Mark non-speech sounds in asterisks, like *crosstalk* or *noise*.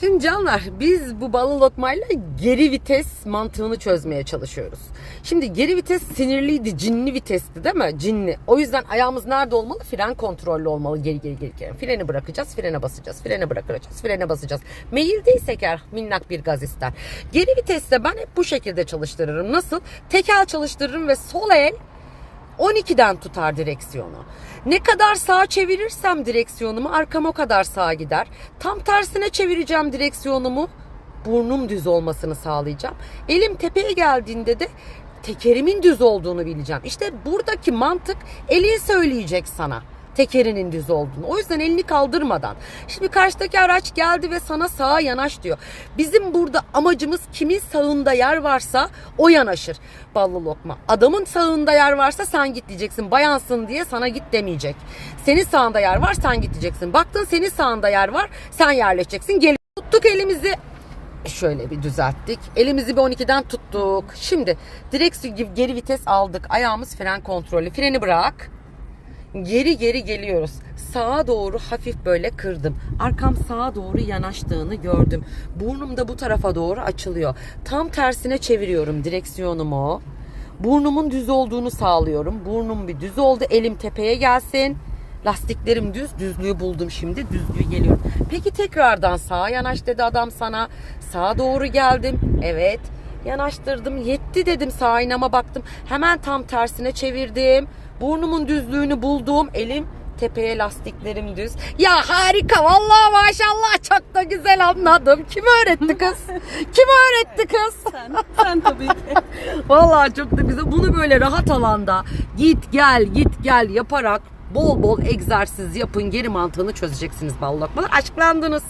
Şimdi canlar biz bu ballı lokmayla geri vites mantığını çözmeye çalışıyoruz. Şimdi geri vites sinirliydi, cinli vitesti değil mi? Cinli. O yüzden ayağımız nerede olmalı? Fren kontrollü olmalı geri geri geri. geri. Freni bırakacağız, frene basacağız, frene bırakacağız, frene basacağız. Meyildeysek eğer minnak bir gaz ister. Geri viteste ben hep bu şekilde çalıştırırım. Nasıl? Tekel çalıştırırım ve sol el 12'den tutar direksiyonu. Ne kadar sağa çevirirsem direksiyonumu arkam o kadar sağa gider. Tam tersine çevireceğim direksiyonumu burnum düz olmasını sağlayacağım. Elim tepeye geldiğinde de tekerimin düz olduğunu bileceğim. İşte buradaki mantık elin söyleyecek sana tekerinin düz olduğunu. O yüzden elini kaldırmadan. Şimdi karşıdaki araç geldi ve sana sağa yanaş diyor. Bizim burada amacımız kimin sağında yer varsa o yanaşır. Ballı lokma. Adamın sağında yer varsa sen git diyeceksin. Bayansın diye sana git demeyecek. Senin sağında yer var sen git diyeceksin. Baktın senin sağında yer var sen yerleşeceksin. Gel tuttuk elimizi şöyle bir düzelttik. Elimizi bir 12'den tuttuk. Şimdi direksiyon geri vites aldık. Ayağımız fren kontrolü. Freni bırak. Geri geri geliyoruz. Sağa doğru hafif böyle kırdım. Arkam sağa doğru yanaştığını gördüm. Burnum da bu tarafa doğru açılıyor. Tam tersine çeviriyorum direksiyonumu. Burnumun düz olduğunu sağlıyorum. Burnum bir düz oldu. Elim tepeye gelsin. Lastiklerim düz. Düzlüğü buldum şimdi. Düzlüğü geliyorum. Peki tekrardan sağa yanaş dedi adam sana. Sağa doğru geldim. Evet. Yanaştırdım. Yetti dedim sağ aynama baktım. Hemen tam tersine çevirdim. Burnumun düzlüğünü buldum. Elim tepeye lastiklerim düz. Ya harika vallahi maşallah çok da güzel anladım. Kim öğretti kız? *laughs* Kim öğretti kız? Sen, sen tabii ki. *laughs* Vallahi çok da güzel. Bunu böyle rahat alanda git gel git gel yaparak bol bol egzersiz yapın geri mantığını çözeceksiniz bal lokmalar. Aşklandınız.